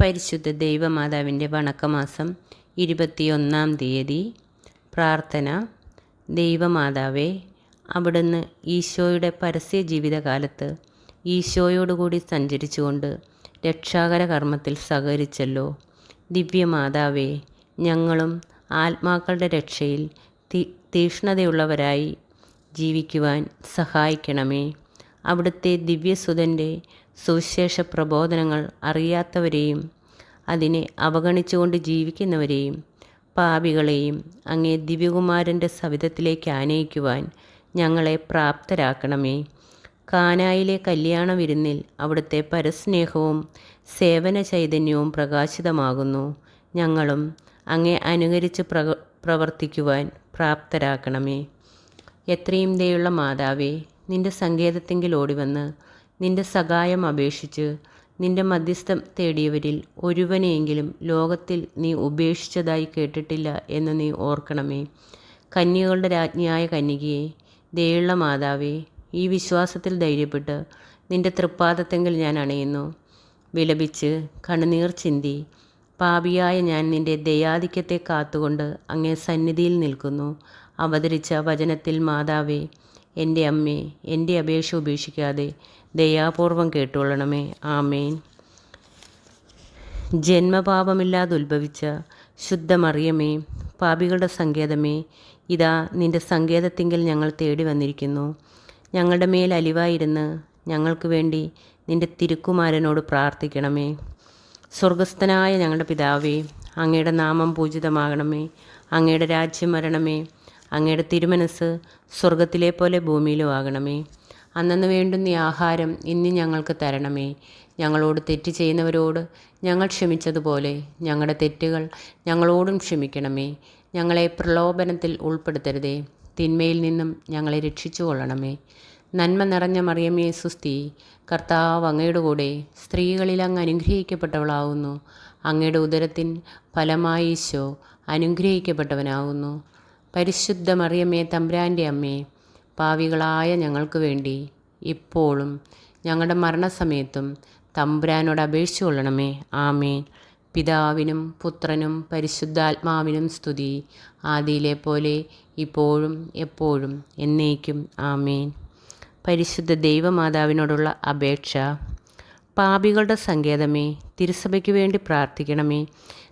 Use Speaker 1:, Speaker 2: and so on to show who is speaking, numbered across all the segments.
Speaker 1: പരിശുദ്ധ ദൈവമാതാവിന്റെ വണക്കമാസം ഇരുപത്തിയൊന്നാം തീയതി. പ്രാർത്ഥന. ദൈവമാതാവേ അവിടുന്ന് ഈശോയുടെ പരസ്യ ജീവിതകാലത്ത് ഈശോയോടുകൂടി സഞ്ചരിച്ചുകൊണ്ട് രക്ഷാകര കർമ്മത്തിൽ സഹകരിച്ചല്ലോ. ദിവ്യമാതാവേ ഞങ്ങളും ആത്മാക്കളുടെ രക്ഷയിൽ തീക്ഷ്ണതയുള്ളവരായി ജീവിക്കുവാൻ സഹായിക്കണമേ. അവിടുത്തെ ദിവ്യസുതന്റെ സുവിശേഷ പ്രബോധനങ്ങൾ അറിയാത്തവരെയും അതിനെ അവഗണിച്ചുകൊണ്ട് ജീവിക്കുന്നവരെയും പാപികളെയും അങ്ങേ ദിവ്യകുമാരന്റെ സവിധത്തിലേക്ക് ആനയിക്കുവാൻ ഞങ്ങളെ പ്രാപ്തരാക്കണമേ. കാനായിലെ കല്യാണ വിരുന്നിൽ അവിടുത്തെ പരസ്നേഹവും സേവന ചൈതന്യവും പ്രകാശിതമാകുന്നു. ഞങ്ങളും അങ്ങേ അനുകരിച്ച് പ്രക പ്രവർത്തിക്കുവാൻ പ്രാപ്തരാക്കണമേ. എത്രയും ദയുള്ള മാതാവേ നിന്റെ സങ്കേതത്തെങ്കിൽ ഓടിവന്ന് നിന്റെ സഹായം അപേക്ഷിച്ച് നിന്റെ മധ്യസ്ഥം തേടിയവരിൽ ഒരുവനെയെങ്കിലും ലോകത്തിൽ നീ ഉപേക്ഷിച്ചതായി കേട്ടിട്ടില്ല എന്ന് നീ ഓർക്കണമേ. കന്യകളുടെ രാജ്ഞിയായ കന്യകയെ ദയുള്ള മാതാവേ ഈ വിശ്വാസത്തിൽ ധൈര്യപ്പെട്ട് നിന്റെ തൃപ്പാദത്തെങ്കിൽ ഞാൻ അണയുന്നു. വിലപിച്ച് കണ്ണുനീർ ചിന്തി പാപിയായ ഞാൻ നിന്റെ ദയാധിക്യത്തെ കാത്തുകൊണ്ട് അങ്ങേ സന്നിധിയിൽ നിൽക്കുന്നു. അവതരിച്ച വചനത്തിൽ മാതാവേ എന്റെ അമ്മേ എന്റെ അപേക്ഷ ഉപേക്ഷിക്കാതെ ദയാപൂർവം കേട്ടുകൊള്ളണമേ ആമേൻ. ജന്മപാപമില്ലാതെ ഉത്ഭവിച്ച ശുദ്ധമറിയമേ പാപികളുടെ സങ്കേതമേ ഇതാ നിന്റെ സങ്കേതത്തിങ്കിൽ ഞങ്ങൾ തേടി വന്നിരിക്കുന്നു. ഞങ്ങളുടെ മേൽ അലിവായിരുന്ന് ഞങ്ങൾക്ക് വേണ്ടി നിന്റെ തിരുക്കുമാരനോട് പ്രാർത്ഥിക്കണമേ. സ്വർഗസ്ഥനായ ഞങ്ങളുടെ പിതാവേ അങ്ങയുടെ നാമം പൂജിതമാകണമേ. അങ്ങയുടെ രാജ്യം വരണമേ. അങ്ങയുടെ തിരുമനസ് സ്വർഗത്തിലെ പോലെ ഭൂമിയിലും ആകണമേ. അന്നു വേണ്ടുന്ന ആഹാരം ഇന്ന് ഞങ്ങൾക്ക് തരണമേ. ഞങ്ങളോട് തെറ്റ് ചെയ്യുന്നവരോട് ഞങ്ങൾ ക്ഷമിച്ചതുപോലെ ഞങ്ങളുടെ തെറ്റുകൾ ഞങ്ങളോടും ക്ഷമിക്കണമേ. ഞങ്ങളെ പ്രലോഭനത്തിൽ ഉൾപ്പെടുത്തരുതേ. തിന്മയിൽ നിന്നും ഞങ്ങളെ രക്ഷിച്ചു കൊള്ളണമേ നന്മ നിറഞ്ഞ മറിയമേ സുസ്തി കർത്താവ് അങ്ങയുടെ കൂടെ സ്ത്രീകളിൽ അങ്ങ് അനുഗ്രഹിക്കപ്പെട്ടവളാവുന്നു. അങ്ങയുടെ ഉദരത്തിൻ ഫലമായി ഈശോ അനുഗ്രഹിക്കപ്പെട്ടവനാകുന്നു പരിശുദ്ധ മറിയമ്മേ തമ്പ്രാന്റെ അമ്മേ പാവികളായ ഞങ്ങൾക്ക് വേണ്ടി ഇപ്പോഴും ഞങ്ങളുടെ മരണസമയത്തും തമ്പ്രാനോട് അപേക്ഷിച്ചു കൊള്ളണമേ. ആമേൻ. പിതാവിനും പുത്രനും പരിശുദ്ധാത്മാവിനും സ്തുതി. ആദിയിലെ പോലെ ഇപ്പോഴും എപ്പോഴും എന്നേക്കും. ആമേൻ. പരിശുദ്ധ ദൈവമാതാവിനോടുള്ള അപേക്ഷ. പാപികളുടെ സങ്കേതമേ തിരുസഭയ്ക്ക് വേണ്ടി പ്രാർത്ഥിക്കണമേ.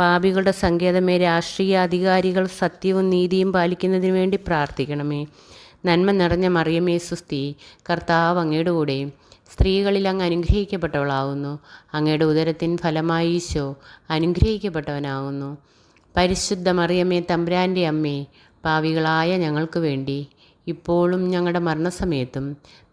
Speaker 1: പാപികളുടെ സങ്കേതമേ രാഷ്ട്രീയ അധികാരികൾ സത്യവും നീതിയും പാലിക്കുന്നതിന് വേണ്ടി പ്രാർത്ഥിക്കണമേ. നന്മ നിറഞ്ഞ മറിയമേ സുസ്തി കർത്താവ് അങ്ങയുടെ കൂടെ സ്ത്രീകളിൽ അങ്ങ് അനുഗ്രഹിക്കപ്പെട്ടവളാകുന്നു അങ്ങയുടെ ഉദരത്തിൻ ഫലമായി ഈശോ അനുഗ്രഹിക്കപ്പെട്ടവനാകുന്നു പരിശുദ്ധ മറിയമ്മേ തമ്പുരാന്റെ അമ്മേ പാവികളായ ഞങ്ങൾക്ക് വേണ്ടി ഇപ്പോഴും ഞങ്ങളുടെ മരണസമയത്തും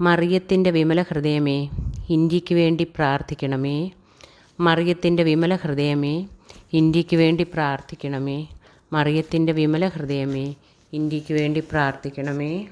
Speaker 1: മറിയത്തിന്റെ വിമല ഹൃദയമേ ഇന്ത്യയ്ക്ക് വേണ്ടി പ്രാർത്ഥിക്കണമേ. മറിയത്തിന്റെ വിമല ഹൃദയമേ ഇന്ത്യയ്ക്ക് വേണ്ടി പ്രാർത്ഥിക്കണമേ. മറിയത്തിന്റെ വിമല ഹൃദയമേ ഇന്ത്യയ്ക്ക് വേണ്ടി പ്രാർത്ഥിക്കണമേ.